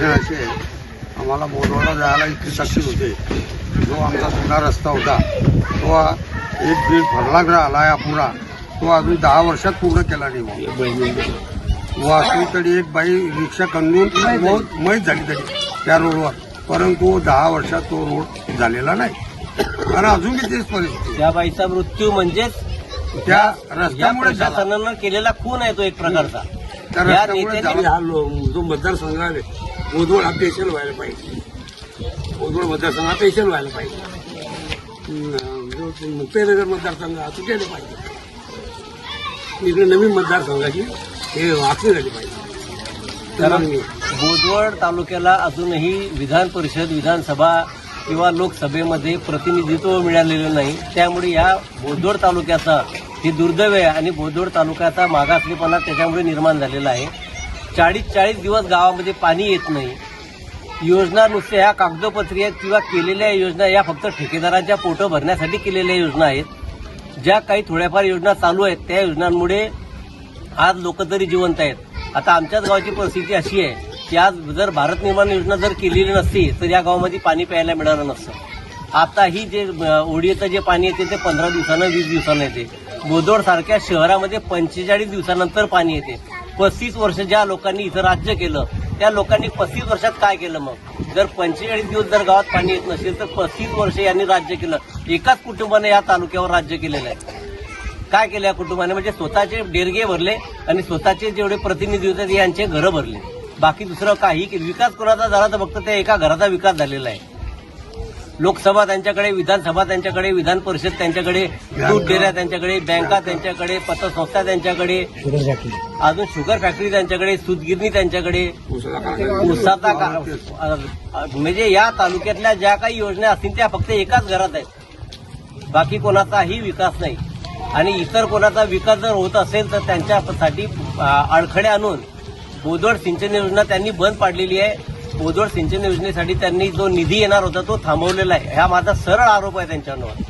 Condition अशी आहे आम्हाला बोरवाडा जायला इतकी तकलीफ होते. जो आमचा जुना रस्ता होता तो एक दीड फरलाग राहिला आहे अपुरा तो अजून दहा वर्षात पूर्ण केला नाही वासवी तरी एक बाई रिक्षा कंदून मैत झाली तरी त्या रोडवर. परंतु दहा वर्षात तो रोड झालेला नाही. आणि अजून तेच परिस्थिती. त्या बाईचा मृत्यू म्हणजेच त्या रस्त्यामुळे झाला. प्रशासनानं केलेला खून आहे तो एक प्रकारचा. त्या या रस्त्यामुळे जो मतदारसंघ आहे मोदवड हा पेशल व्हायला पाहिजे. मोदवड मतदारसंघ हा पेशल व्हायला पाहिजे. मुक्ताईनगर मतदारसंघ हा तुटेला पाहिजे. इकडे नवीन मतदारसंघाची हे वाकडी झाली पाहिजे. बोदवड तालुक्याला अजूनही विधान परिषद विधानसभा किंवा लोकसभेमध्ये प्रतिनिधित्व मिळालेलं नाही. त्यामुळे या बोदवड तालुक्याचा ही दुर्दैव आहे आणि बोदवड तालुक्याचा मागासलेपणा त्याच्यामुळे निर्माण झालेला आहे. चाळीस चाळीस दिवस गावामध्ये पाणी येत नाही. योजना नुसत्या ह्या कागदोपत्री आहेत किंवा केलेल्या योजना या फक्त ठेकेदारांच्या पोटं भरण्यासाठी केलेल्या योजना आहेत. ज्या काही थोड्याफार योजना चालू आहेत त्या योजनांमुळे आज लोक तरी जिवंत आहेत. आता आमच्याच गावाची परिस्थिती अशी आहे की आज जर भारत निर्माण योजना जर केलेली नसती तर या गावामध्ये पाणी प्यायला मिळालं नसतं. आता ही जे अं, ओढीचं जे पाणी येते ते पंधरा दिवसानं वीस दिवसानं येते. बोदोड सारख्या शहरामध्ये पंचेचाळीस दिवसानंतर पाणी येते. पस्तीस वर्ष ज्या लोकांनी इथं राज्य केलं त्या लोकांनी पस्तीस वर्षात काय केलं मग? जर पंचेचाळीस दिवस जर गावात पाणी येत नसेल तर पस्तीस वर्ष यांनी राज्य केलं. एकाच कुटुंबाने या तालुक्यावर राज्य केलेलं आहे. काय केलं या कुटुंबाने? म्हणजे स्वतःचे डेरगे भरले आणि स्वतःचे जेवढे प्रतिनिधी होते यांचे घरं भरले. बाकी दुसरं काही विकास कोणाचा झाला तर फक्त त्या एका घराचा विकास झालेला आहे. लोकसभा त्यांच्याकडे विधानसभा त्यांच्याकडे विधान परिषद त्यांच्याकडे दूध डेऱ्या त्यांच्याकडे बँका त्यांच्याकडे पतसंस्था त्यांच्याकडे अजून शुगर फॅक्टरी त्यांच्याकडे सूतगिरणी त्यांच्याकडे उसाचा म्हणजे या तालुक्यातल्या ज्या काही योजना असतील त्या फक्त एकाच घरात आहेत. बाकी कोणाचाही विकास नाही. आणि इतर कोणाचा विकास जर होत असेल तर त्यांच्यासाठी अ, अडखळे आणून बोदवड सिंचन योजना त्यांनी बंद पाडलेली आहे. बोजवळ सिंचन योजनेसाठी त्यांनी जो निधी येणार होता तो थांबवलेला आहे. हा माझा सरळ आरोप आहे त्यांच्यावर.